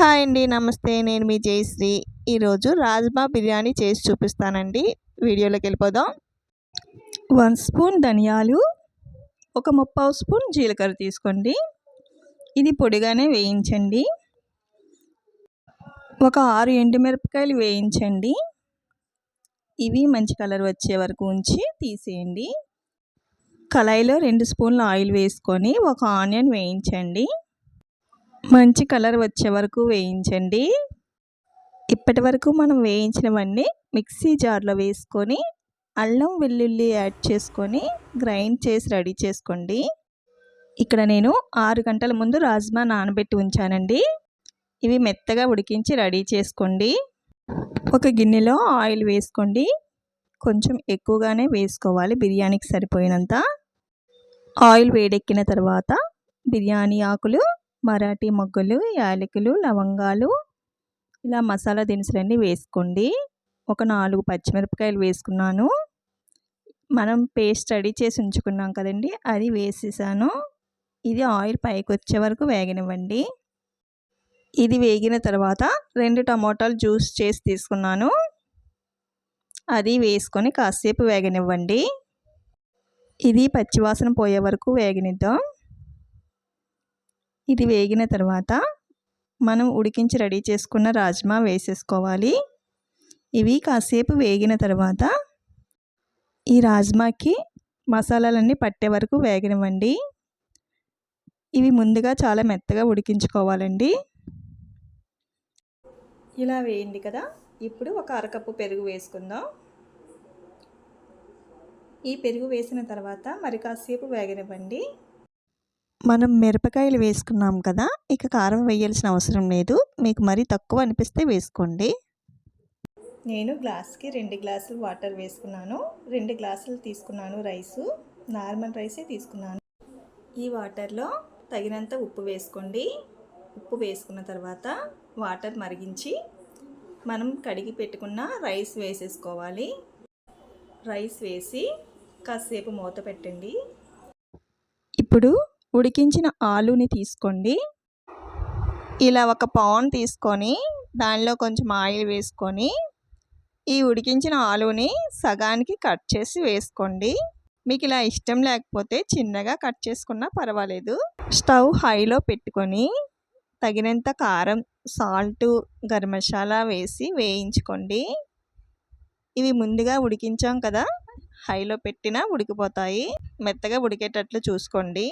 Hi అండి నమస్తే. నేను మీ జయశ్రీ. ఈరోజు రాజ్మా బిర్యానీ చేసి చూపిస్తానండి. వీడియోలోకి వెళ్ళిపోదాం. వన్ స్పూన్ ధనియాలు ఒక ముప్పావు స్పూన్ జీలకర్ర తీసుకోండి. ఇది పొడిగానే వేయించండి. ఒక ఆరు ఎండుమిరపకాయలు వేయించండి. ఇవి మంచి కలర్ వచ్చే వరకు ఉంచి తీసేయండి. కళాయిలో రెండు స్పూన్ల ఆయిల్ వేసుకొని ఒక ఆనియన్ వేయించండి. మంచి కలర్ వచ్చే వరకు వేయించండి. ఇప్పటి వరకు మనం వేయించినవన్నీ మిక్సీ జార్లో వేసుకొని అల్లం వెల్లుల్లి యాడ్ చేసుకొని గ్రైండ్ చేసి రెడీ చేసుకోండి. ఇక్కడ నేను ఆరు గంటల ముందు రాజ్మా నానబెట్టి ఉంచానండి. ఇవి మెత్తగా ఉడికించి రెడీ చేసుకోండి. ఒక గిన్నెలో ఆయిల్ వేసుకోండి. కొంచెం ఎక్కువగానే వేసుకోవాలి బిర్యానీకి సరిపోయినంత. ఆయిల్ వేడెక్కిన తర్వాత బిర్యానీ ఆకులు మరాఠీ మొగ్గలు యాలకులు లవంగాలు ఇలా మసాలా దినుసులన్నీ వేసుకోండి. ఒక నాలుగు పచ్చిమిరపకాయలు వేసుకున్నాను. మనం పేస్ట్ రెడీ చేసి ఉంచుకున్నాం కదండి అది వేసేసాను. ఇది ఆయిల్ పైకి వచ్చే వరకు వేగనివ్వండి. ఇది వేగిన తర్వాత రెండు టమోటాలు జ్యూస్ చేసి తీసుకున్నాను. అది వేసుకొని కాసేపు వేగనివ్వండి. ఇది పచ్చివాసన పోయే వరకు వేగనిద్దాం. ఇది వేగిన తర్వాత మనం ఉడికించి రెడీ చేసుకున్న రాజ్మా వేసేసుకోవాలి. ఇవి కాసేపు వేగిన తర్వాత ఈ రాజ్మాకి మసాలాలన్నీ పట్టే వరకు వేగనివ్వండి. ఇవి ముందుగా చాలా మెత్తగా ఉడికించుకోవాలండి. ఇలా వేయండి కదా ఇప్పుడు ఒక అరకప్పు పెరుగు వేసుకుందాం. ఈ పెరుగు వేసిన తర్వాత మరి కాసేపు వేగనివ్వండి. మనం మిరపకాయలు వేసుకున్నాం కదా ఇక కారం వేయాల్సిన అవసరం లేదు. మీకు మరీ తక్కువ అనిపిస్తే వేసుకోండి. నేను గ్లాస్కి రెండు గ్లాసులు వాటర్ వేసుకున్నాను. రెండు గ్లాసులు తీసుకున్నాను రైసు. నార్మల్ రైసే తీసుకున్నాను. ఈ వాటర్లో తగినంత ఉప్పు వేసుకోండి. ఉప్పు వేసుకున్న తర్వాత వాటర్ మరిగించి మనం కడిగి పెట్టుకున్న రైస్ వేసేసుకోవాలి. రైస్ వేసి కాసేపు మూత పెట్టండి. ఇప్పుడు ఉడికించిన ఆలుని తీసుకోండి. ఇలా ఒక పాన్ తీసుకొని దానిలో కొంచెం ఆయిల్ వేసుకొని ఈ ఉడికించిన ఆలుని సగానికి కట్ చేసి వేసుకోండి. మీకు ఇలా ఇష్టం లేకపోతే చిన్నగా కట్ చేసుకున్నా పర్వాలేదు. స్టవ్ హైలో పెట్టుకొని తగినంత కారం సాల్ట్ గరం మసాలా వేసి వేయించుకోండి. ఇవి ముందుగా ఉడికించాం కదా హైలో పెట్టినా ఉడికిపోతాయి. మెత్తగా ఉడికేటట్లు చూసుకోండి.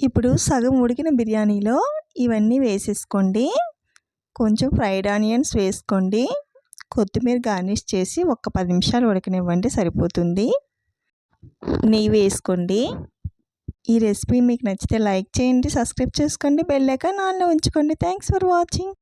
ఇప్పుడు సగం ఉడికిన బిర్యానీలో ఇవన్నీ వేసేసుకోండి. కొంచెం ఫ్రైడ్ ఆనియన్స్ వేసుకోండి. కొత్తిమీర గార్నిష్ చేసి ఒక పది నిమిషాలు ఉడకనివ్వండి సరిపోతుంది. నెయ్యి వేసుకోండి. ఈ రెసిపీ మీకు నచ్చితే లైక్ చేయండి సబ్స్క్రైబ్ చేసుకోండి బెల్ ఐకాన్ ఆన్లో ఉంచుకోండి. Thanks for watching.